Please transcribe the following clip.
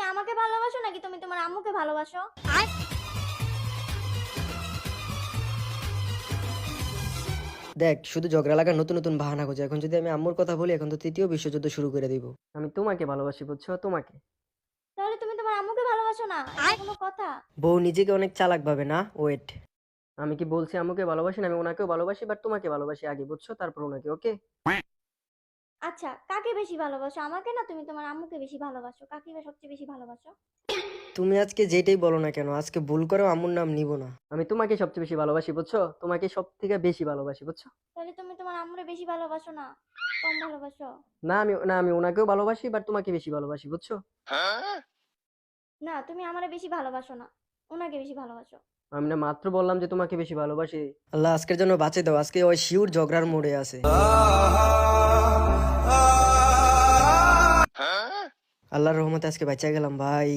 তুমি আমাকে ভালোবাসো নাকি তুমি তোমার আম্মুকে ভালোবাসো? দেখ শুধু ঝগড়া লাগার নতুন নতুন বাহানা খোঁজে। এখন যদি আমি আম্মুর কথা বলি এখন তো তৃতীয় বিশ্বযুদ্ধ শুরু করে দিব। আমি তোমাকে ভালোবাসি বুঝছ? তোমাকে। তাহলে তুমি তোমার আম্মুকে ভালোবাসো না? এটা কোনো কথা? বউ নিজেকে অনেক চালাক ভাবে না? ওয়েট আমি কি বলছি আম্মুকে ভালোবাসি না? আমি ওনাকেও ভালোবাসি বাট তোমাকে ভালোবাসি আগে বুঝছ? তারপর ওনাকে ওকে আচ্ছা কাকে বেশি ভালোবাসো? আমাকে না তুমি তোমার আম্মুকে বেশি ভালোবাসো? কাকে বা সবচেয়ে বেশি ভালোবাসো? তুমি আজকে যেটাই বলো না কেন আজকে ভুল করেও আম্মুর নাম নিব না। আমি তোমাকে সবচেয়ে বেশি ভালোবাসি বুঝছ? তোমাকে সব থেকে বেশি ভালোবাসি বুঝছ? তাহলে তুমি তোমার আম্মুরে বেশি ভালোবাসো না? কম ভালোবাসো? না আমি না আমি ওনাকেও ভালোবাসি বাট তোমাকে বেশি ভালোবাসি বুঝছ? না তুমি আমারে বেশি ভালোবাসো না। ওনাকে বেশি ভালোবাসো। আমি না মাত্র বললাম যে তোমাকে বেশি ভালোবাসি। আল্লাহ আজকের জন্য বাঁচে দাও। আজকে ওই শিউর ঝগড়ার মোড়ে আছে। আল্লাহর রহমতে আজকে বাঁচা গেলাম ভাই।